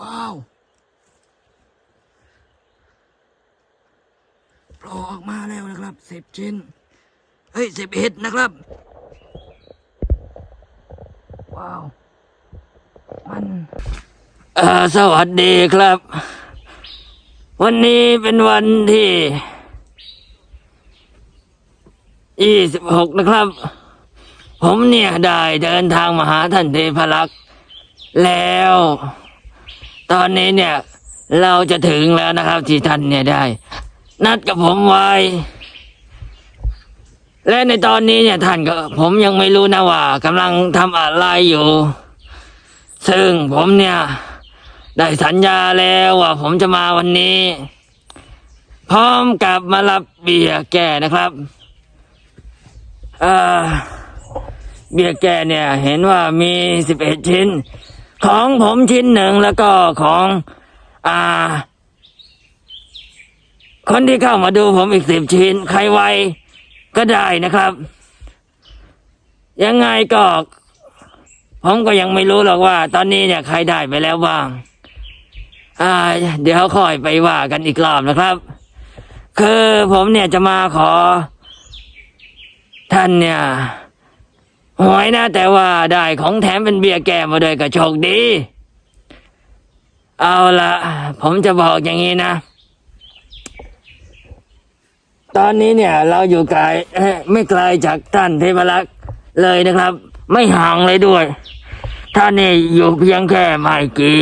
ว้าวโผล่ออกมาแล้วนะครับสิบชิ้น เฮ้ยสิบเอ็ดนะครับ ว้าว มันเออสวัสดีครับ วันนี้เป็นวันที่ยี่สิบหกนะครับ ผมเนี่ยได้เดินทางมาหาท่านเทพรักษ์แล้ว ตอนนี้เนี่ย เราจะถึงแล้วนะครับ ที่ท่านเนี่ยได้ นัดกับผมไว้ และในตอนนี้เนี่ยท่านก็ ผมยังไม่รู้นะว่ากำลังทำอะไรอยู่ ซึ่งผมเนี่ย ได้สัญญาแล้วว่าผมจะมาวันนี้ พร้อมกับมารับเบียร์แก่นะครับเอ่อเบียร์แก่เนี่ย เห็นว่ามีสิบเอ็ดชิ้น ของผมชิ้นหนึ่งแล้วก็ของ อ่า คนที่เข้ามาดูผมอีกสิบชิ้น ใครไวก็ได้นะครับ ยังไงก็ผมก็ยังไม่รู้หรอกว่า ตอนนี้เนี่ยใครได้ไปแล้วบ้าง อ่า เดี๋ยวค่อยไปว่ากันอีกรอบนะครับ คือผมเนี่ยจะมาขอ ท่านเนี่ย หวยนะ แต่ว่าได้ของแถมเป็นเบียร์แก้มาด้วยก็โชคดี เอาละผมจะบอกอย่างนี้นะ ตอนนี้เนี่ย เราอยู่ไกลไม่ไกลจากท่านเทพรักษ์เลยนะครับ ไม่ห่างเลยด้วย ท่านนี่อยู่เพียงแค่ไม่กี่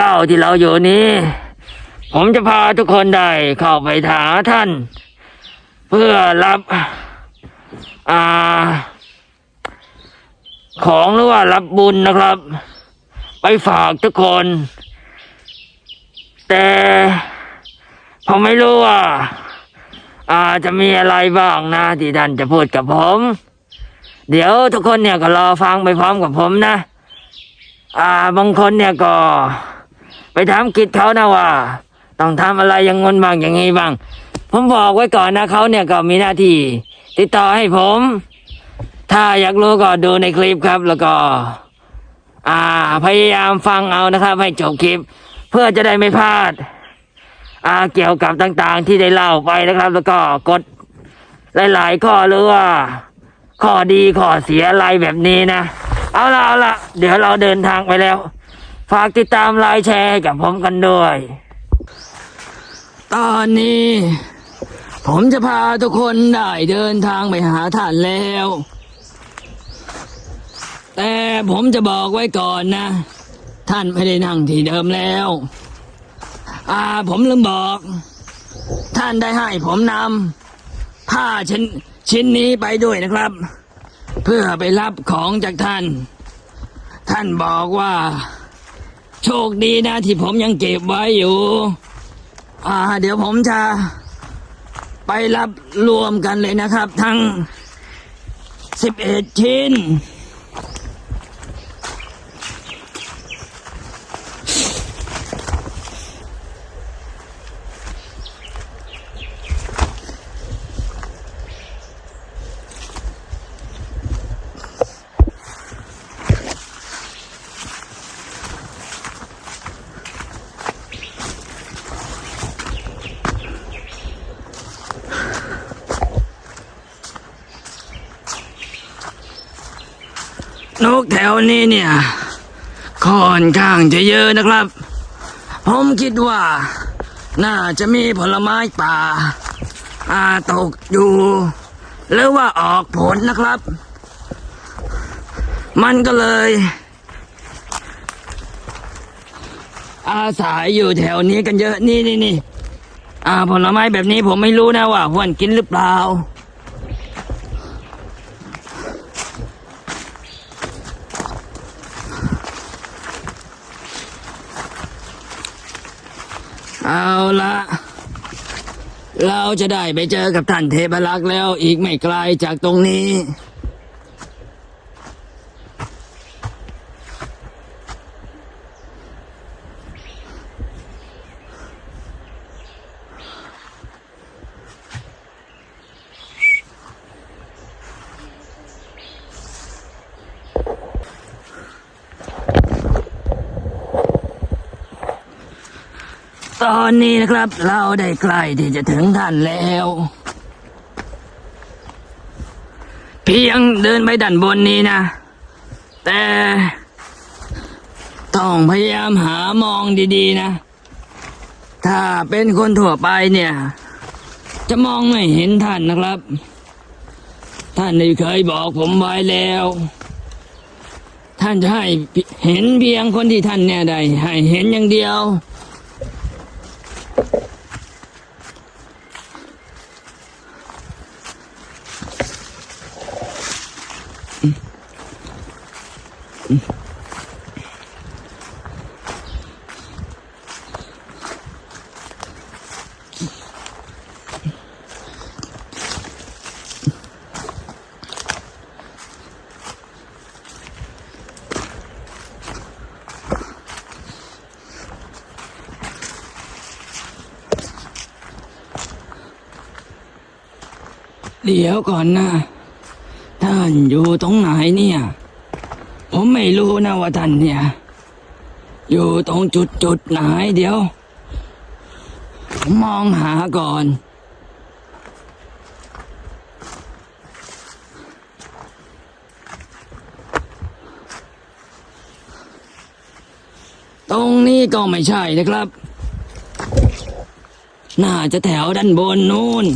ก้าวที่เราอยู่นี้ ผมจะพาทุกคนได้เข้าไปหาท่าน เพื่อรับ อ่า ของหรือว่ารับบุญนะครับ ไปฝากทุกคน แต่ผมไม่รู้ว่าอาจะมีอะไรบ้างนะที่ท่านจะพูดกับผม เดี๋ยวทุกคนเนี่ยก็รอฟังไปพร้อมกับผมนะ อ่าบางคนเนี่ยก็ ไปถามกิจเขานะว่า ต้องทำอะไรย่างงนบ้างอย่างงี้บ้าง ผมบอกไว้ก่อนนะเขาเนี่ยก็มีหน้าที่ติดต่อให้ผม ถ้าอยากรู้ก็ดูในคลิปครับ แล้วก็ อ่า พยายามฟังเอานะครับให้จบคลิป เพื่อจะได้ไม่พลาด อ่า เกี่ยวกับต่างๆ ที่ได้เล่าไปนะครับ แล้วก็กดหลาย ๆ ข้อหรือว่า ข้อดีข้อเสียอะไรแบบนี้นะ เอาละเอาละเดี๋ยวเราเดินทางไปแล้ว ฝากติดตามไลน์แชร์ให้กับผมกันด้วย ตอนนี้ ผมจะพาทุกคนได้เดินทางไปหาท่านแล้ว แต่ผมจะบอกไว้ก่อนนะ ท่านไม่ได้นั่งที่เดิมแล้ว อ่าผมลืมบอก ท่านได้ให้ผมนำผ้าชิ้นชิ้นนี้ไปด้วยนะครับ เพื่อไปรับของจากท่าน ท่านบอกว่า โชคดีนะที่ผมยังเก็บไว้อยู่ อ่า เดี๋ยวผมจะไปรับรวมกันเลยนะครับ ทั้งสิบเอ็ดชิ้นน นี้เนี่ยค่อนข้างจะเยอะนะครับ ผมคิดว่า น่าจะมีผลไม้ป่าอาตกอยู่ หรือว่าออกผลนะครับ มันก็เลย อาศัยอยู่แถวนี้กันเยอะนี่นี่นี่อ่าผลไม้แบบนี้ผมไม่รู้นะว่าหวนกินหรือเปล่าละ เราจะได้ไปเจอกับท่านเทพลักษ์แล้วอีกไม่ไกลจากตรงนี้ ตอนนี้นะครับ เราได้ใกล้ที่จะถึงท่านแล้ว เพียงเดินไปด้านบนนี้นะ แต่ต้องพยายามหามองดีๆนะ ถ้าเป็นคนทั่วไปเนี่ย จะมองไม่เห็นท่านนะครับ ท่านได้เคยบอกผมไว้แล้ว ท่านจะให้เห็นเพียงคนที่ท่านเนี่ยได้ให้เห็นอย่างเดียว เดี๋ยวก่อนนะ ท่านอยู่ตรงไหนเนี่ย ผมไม่รู้นะว่าท่านเนี่ย อยู่ตรงจุดจุดไหนเดี๋ยว ผมมองหาก่อน ตรงนี้ก็ไม่ใช่นะครับ น่าจะแถวด้านบนนู้น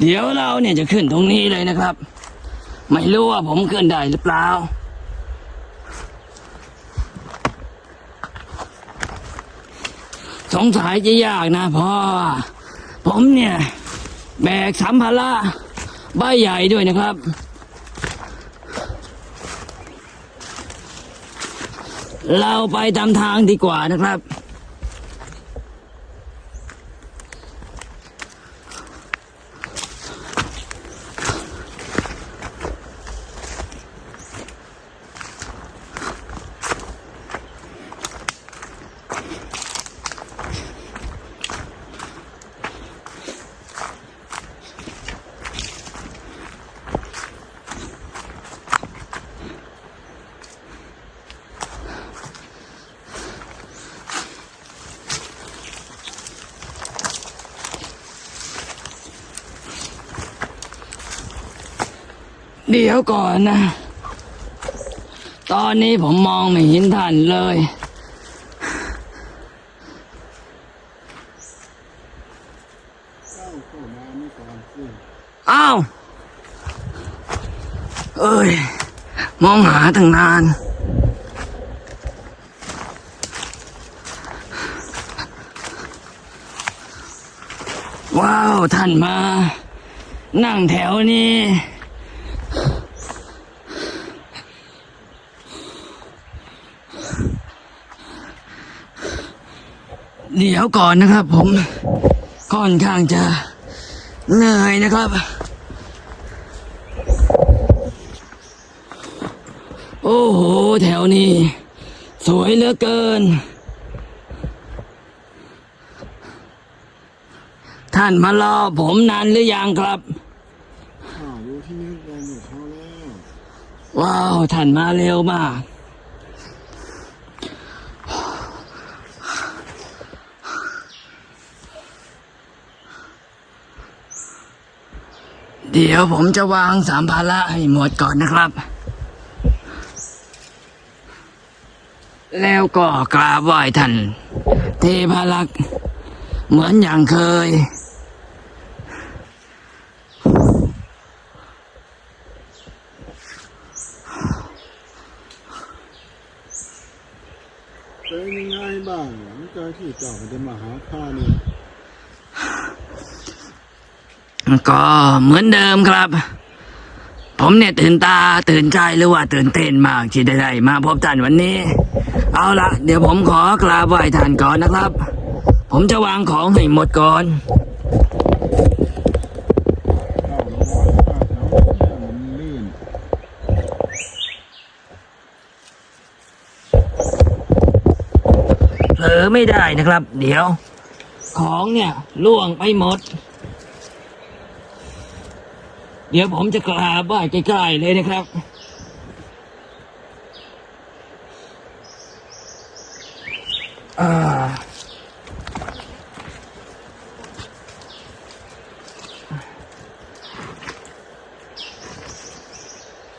เดี๋ยวเราเนี่ยจะขึ้นตรงนี้เลยนะครับ ไม่รู้ว่าผมขึ้นได้หรือเปล่า สงสัยจะยากนะเพราะว่าผมเนี่ย แบกสัมภาระใบใหญ่ด้วยนะครับ เราไปตามทางดีกว่านะครับ เดี๋ยวก่อนนะ ตอนนี้ผมมองไม่เห็นท่านเลย อ้าว เอ้ย มองหาตั้งนาน ว้าว ท่านมา นั่งแถวนี้ เดี๋ยวก่อนนะครับ ผมค่อนข้างจะเหนื่อยนะครับ โอ้โห แถวนี้ สวยเหลือเกิน ท่านมารอผมนานหรือยังครับข้าอยู่ที่นี่กันอยู่เท่าแล้วว้าว ท่านมาเร็วมาก เดี๋ยวผมจะวางสามภาระให้หมดก่อนนะครับ แล้วก็กราบไหว้ท่านเทพารักษ์เหมือนอย่างเคย เป็นยังไงบ้างหลังจากที่เจ้าไม่ได้มาหาข้าเนี่ย ก็เหมือนเดิมครับ ผมเนี่ยตื่นตาตื่นใจหรือว่าตื่นเต้นมากที่ได้มาพบท่านวันนี้ เอาละเดี๋ยวผมขอกราบไหว้ท่านก่อนนะครับ ผมจะวางของให้หมดก่อนเผลอไม่ได้นะครับ เดี๋ยว ของเนี่ยล่วงไปหมด เดี๋ยวผมจะกลาบบ้านใกล้ๆเลยนะครับ อ่า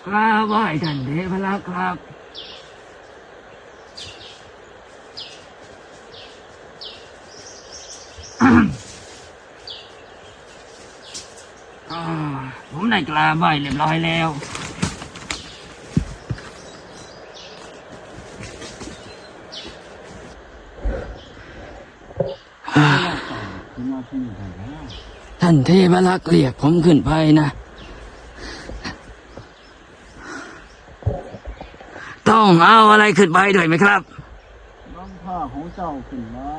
กราบไหว้ท่านเทพรักษ์ครับ อ่าผมได้ กลาใบเรียบร้อยแล้วที่มาที่นี่ได้แล้วท่านเทพรักษ์เรียกผมขึ้นไปนะ ต้องเอาอะไรขึ้นไปด้วยไหมครับน้ำผ้าของเจ้าขึ้นมา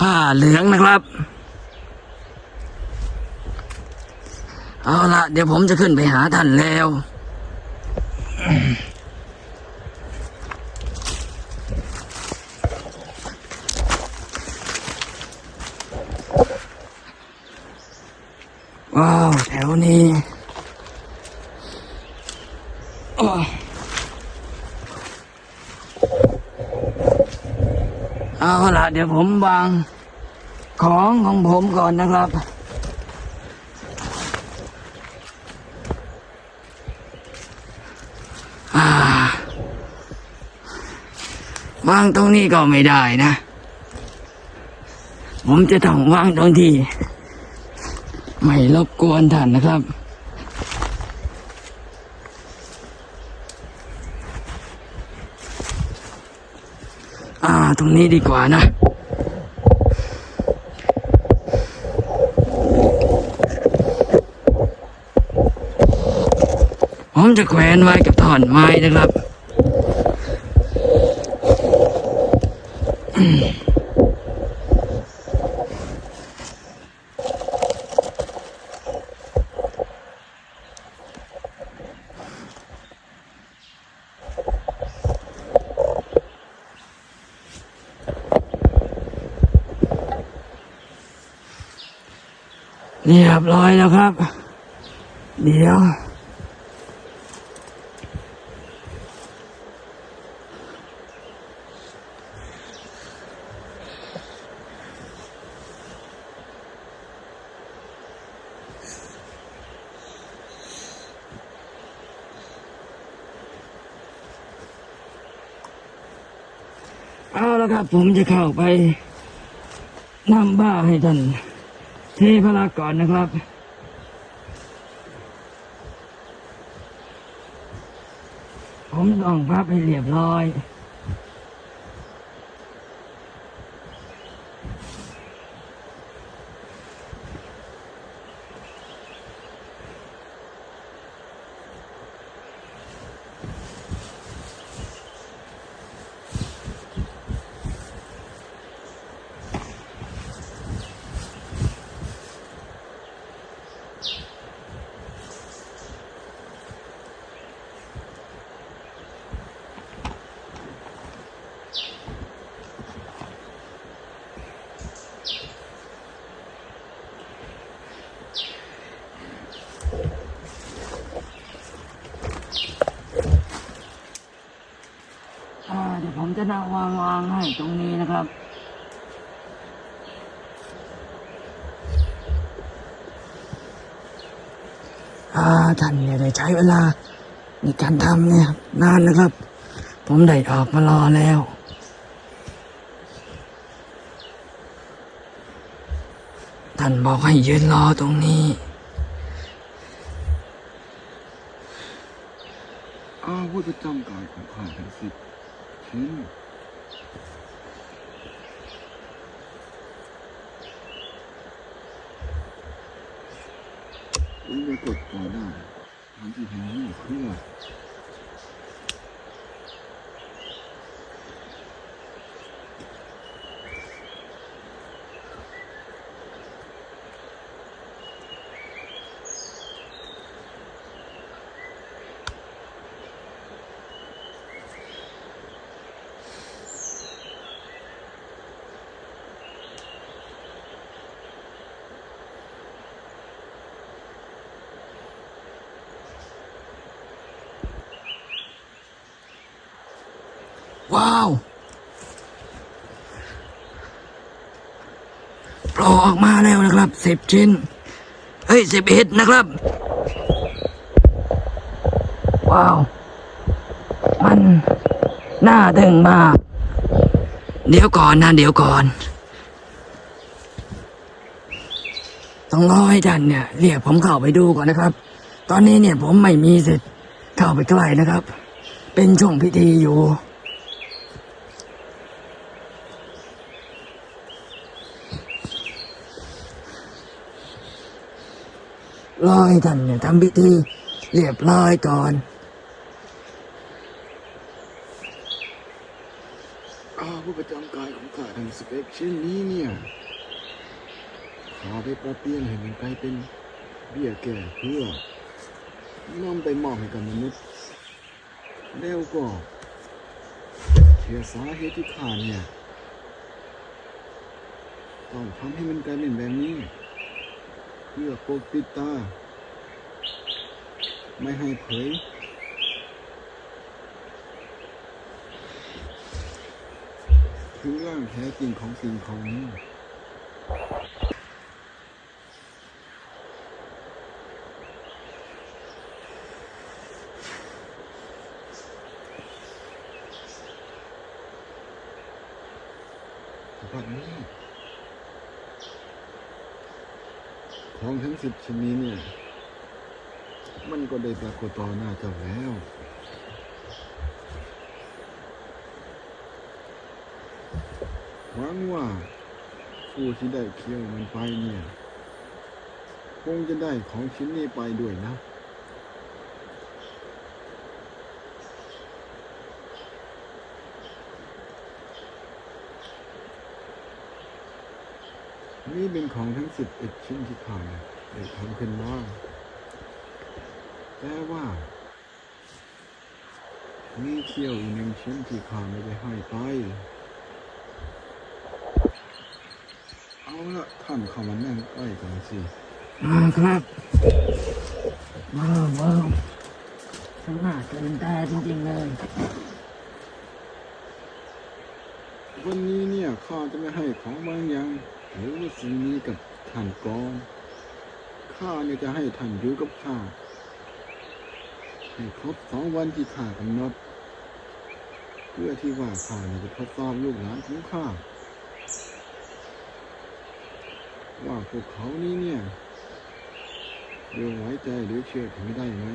ผ้าเหลืองนะครับ เอา ละเดี๋ยวผมจะขึ้นไปหาท่านแล้ว ว้าว แถวนี้เอาละเดี๋ยวผมวางของของผมก่อนนะครับ วางตรงนี้ก็ไม่ได้นะ ผมจะต้องวางตรงที่ไม่รบกวนท่านนะครับอ่าตรงนี้ดีกว่านะ ผมจะแขวนไว้กับท่อนไม้นะครับ เรียบร้อยแล้วครับ เดี๋ยว เอาแล้วครับ ผมจะเข้าไปนำบ้าให้ท่านเทพลากรนะครับ ผมต้องพับให้เรียบร้อย จะนำวางวางให้ตรงนี้นะครับอาท่านเนี่ยได้ใช้เวลาในการทำเนี่ยนานนะครับ ผมได้ออกมารอแล้วท่านบอกให้ยืนรอตรงนี้อาวุธประจำกายของข้าทั้งสิ้น aqui. Olha a cotonada. Onde vem o rua? นะครับสิบชิ้น เฮ้ยสิบเอ็ดนะครับ ว้าว มันน่าดึงมาก เดี๋ยวก่อนนะเดี๋ยวก่อนต้องรอให้ท่านเนี่ยเรียกผมเข้าไปดูก่อนนะครับ ตอนนี้เนี่ยผมไม่มีสิทธิ์เข้าไปใกล้นะครับ เป็นช่วงพิธีอยู่ รอให้ท่านเนี่ยทำพิธีเรียบร้อยก่อนอาผู้ประจำกายของข้าทั้งสเปกเช่นนี้เนี่ยขอไปประเปลี่ยนให้มันกลายเป็นเบี้ยแก่เพื่อนำไปมอบให้กับมนุษย์แล้วก็เชื่อสาเหตุที่ข้าเนี่ยต้องทำให้มันกลายเป็นแบบนี้ เพื่อปกปิดตา ไม่ให้เผยถึงร่างแท้จริงของสิ่งของนี้วันนี้ของทั้งสิบชนิดเนี่ย ก็ได้ปรากฏต่อหน้าเจ้าแล้วหวังว่าผู้ที่ได้เคี้ยวมันไปเนี่ย คงจะได้ของชิ้นนี้ไปด้วยนะ นี่เป็นของทั้งสิบเอ็ดชิ้นที่ข้าเนี่ยได้ทำขึ้นมา แต่ว่ามีเขี้ยวอีกหนึ่งชิ้นที่ข้าไม่ได้ให้ไป เอาละท่านเข้ามานั่งใกล้กันสิมาครับ ว้าวว้าวช่างน่าตื่นตาจริงๆเลย วันนี้เนี่ยข้าจะไม่ให้ของบางอย่างหรือว่าสิ่งนี้กับท่านก่อนข้าเนี่ยจะให้ท่านอยู่กับข้า ให้ครบสองวันที่ข้ากำหนด เพื่อที่ว่าข้านจะทดสอบลูกหลานของข้าว่าพวกเขานี้เนี่ยเรื่องไว้ใจหรือเชื่อถือได้ไหม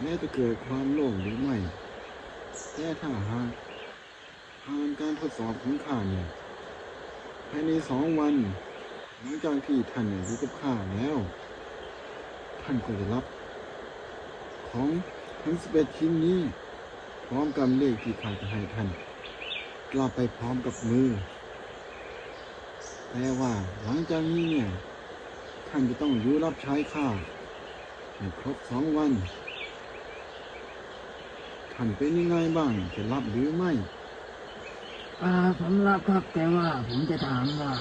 แม้จะเกิดความโลภหรือไม่แต่ถ้าหากผ่านการทดสอบของข้าเนี่ยภายในสองวันหลังจากที่ท่านเนี่ยอยู่กับข้าแล้ว ท่านก็จะรับ ของทั้งสิบเอ็ดชิ้นนี้ พร้อมกับเลขที่ข้าจะให้ท่านกลับไปพร้อมกับมือ แต่ว่าหลังจากนี้เนี่ย ท่านจะต้องอยู่รับใช้ข้าให้ครบสองวัน ท่านเป็นยังไงบ้าง จะรับหรือไม่อ่าผมรับครับแต่ว่าผมจะถามว่า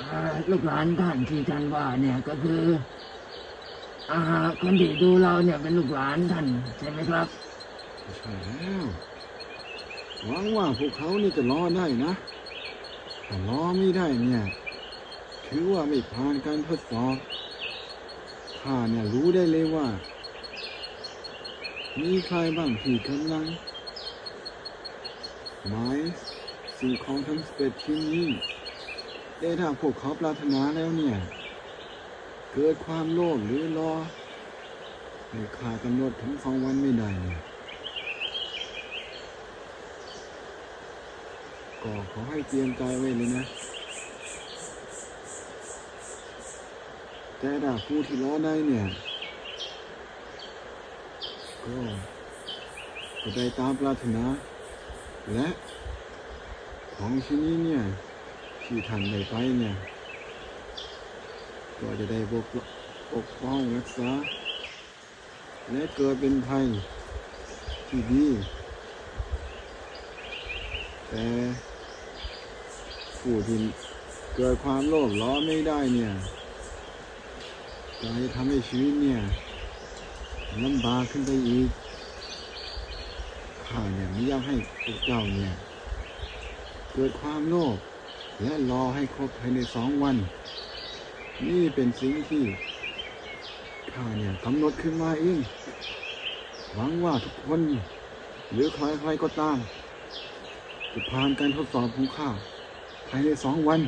อ่าลูกหลานท่านที่ท่านว่าเนี่ยก็คือ อ่าคนที่ดูเราเนี่ยเป็นลูกหลานท่านใช่ไหมครับใช่แล้วหวังว่าพวกเขานี่จะรอได้นะถ้ารอไม่ได้เนี่ยถือว่าไม่ผ่านการทดสอบข้าเนี่ยรู้ได้เลยว่า มีใครบ้างที่กำลังหมายสิ่งของทั้งสเปดชิ้นนี้แต่ถ้าพวกเขาปรารถนาแล้วเนี่ย เกิดความโลภหรือรอให้ขากำหนดถึงสองวันไม่ได้เนี่ยก็ขอให้เตรียมใจไว้เลยนะ แต่ถ้าผู้ที่รอได้เนี่ย ก็จะได้ตามปรารถนา และของชิ้นนี้เนี่ยที่ท่านได้ไปเนี่ย ก็จะได้ปกปกป้องรักษา และเกิดเป็นภัยที่ดี แต่ผู้ที่เกิดความโลภร้อไม่ได้เนี่ยจะทำให้ชีวิตเนี่ยลำบากขึ้นไปอีกข้าเนี่ยไม่อยากให้พวกเจ้าเนี่ย เกิดความโลภและรอให้ครบภายในสองวัน นี่เป็นสิ่งที่ข้าเนี่ยกำหนดขึ้นมาเองหวังว่าทุกคนหรือใครๆก็ตามจะผ่านการทดสอบของข้าภายในสองวัน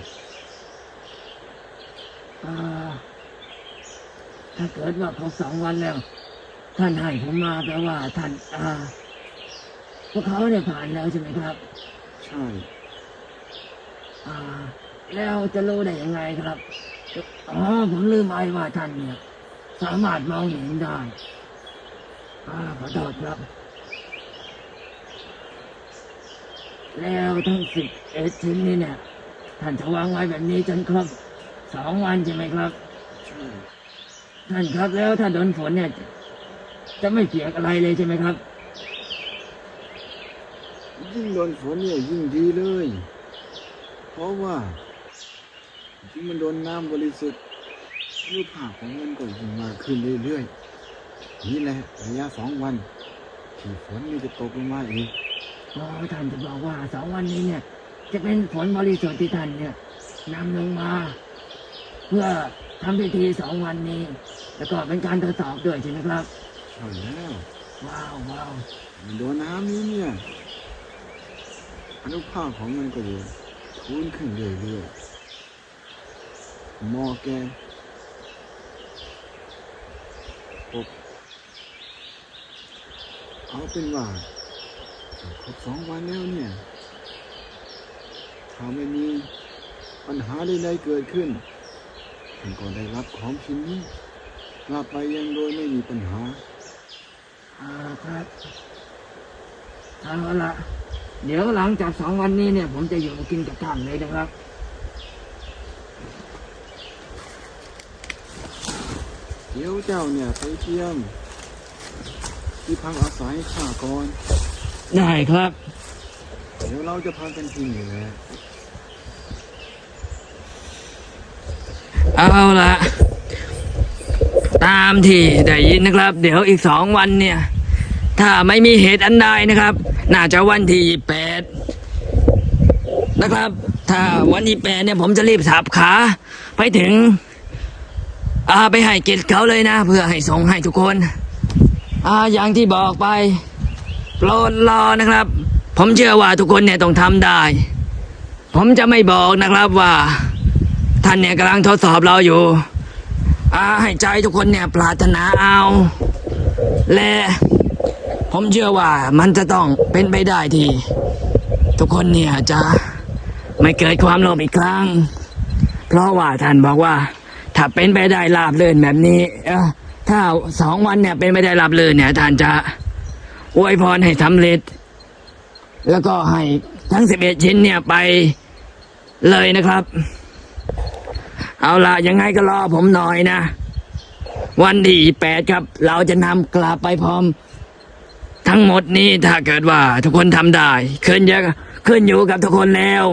อ่าถ้าเกิดว่าครบสองวันแล้ว ท่านให้ผมมาแปลว่าท่านอ่าพวกเขาเนี่ยผ่านแล้วใช่ไหมครับ ใช่ อ่า แล้วจะรู้ได้ยังไงครับ อ๋อผมลืมไปว่าท่านเนี่ย สามารถมองเห็นได้อ่าขอโทษครับ แล้วทั้งสิบเอ็ดชิ้นนี้เนี่ย ท่านจะวางไว้แบบนี้จนครบสองวันใช่ไหมครับ ท่านครับแล้วถ้าโดนฝนเนี่ย จะไม่เปียกอะไรเลยใช่ไหมครับ ยิ่งโดนฝนเนี่ยยิ่งดีเลย เพราะว่า มันโดนน้ำบริสุทธิ์รูปภาพของมันก็ยิ่งมากขึ้นเรื่อยๆนี่แหละระยะสองวันที่ฝนนี่จะตกลงมาอีกอ๋อท่านจะบอกว่าสองวันนี้เนี่ย จะเป็นผลบริสุทธิ์ที่ท่านเนี่ยนำลงมา เพื่อทำพิธีสองวันนี้ แล้วก็เป็นการทดสอบด้วยใช่ไหมครับใช่แล้วว้าวว้าวมันโดนน้ำนี้เนี่ยอนุภาคของมันก็จะทูนขึ้นเรื่อยๆ หมอแกครบเอาเป็นว่าครบสองวันแล้วเนี่ยถ้าไม่มีปัญหาใดๆเกิดขึ้นท่านก็ได้รับของชิ้นนี้กลับไปยังโดยไม่มีปัญหาอ่าครับเอาละเดี๋ยวหลังจากสองวันนี้เนี่ย ผมจะอยู่กินกับท่านเลยนะครับ ดี๋ยวเจ้าเนี่ยไปเที่ยม ที่พักอาศัยข้าก่อนได้ครับ เดี๋ยวเราจะพากันที่นี่แหละเอาละตามที่ได้ยินนะครับ เดี๋ยวอีกสองวันเนี่ย ถ้าไม่มีเหตุอันใดนะครับ น่าจะวันที่แปดนะครับ ถ้าวันที่แปดเนี่ยผมจะรีบสับขา ไปถึง อ่าไปให้เกียรติเขาเลยนะ เพื่อให้ส่งให้ทุกคน อ่าอย่างที่บอกไปโปรดรอนะครับ ผมเชื่อว่าทุกคนเนี่ยต้องทำได้ ผมจะไม่บอกนะครับว่า ท่านเนี่ยกำลังทดสอบเราอยู่ อ่าให้ใจทุกคนเนี่ยปรารถนาเอา และผมเชื่อว่ามันจะต้องเป็นไปได้ที่ ทุกคนเนี่ยจะไม่เกิดความโลภอีกครั้ง เพราะว่าท่านบอกว่า ถ้าเป็นไปได้ราบเลื่นแบบนี้เออถ้าสองวันเนี่ยเป็นไปได้ราบเลื่นเนี่ยท่านจะอวยพรให้สำเร็จ แล้วก็ให้ทั้งสิบเอ็ดชิ้นเนี่ยไปเลยนะครับ เอาล่ะยังไงก็รอผมหน่อยนะ วันที่แปดครับ เราจะนำกลับไปพร้อม ทั้งหมดนี้ถ้าเกิดว่าทุกคนทำได้ ขึ้นเยอะขึ้นอยู่กับทุกคนแล้ว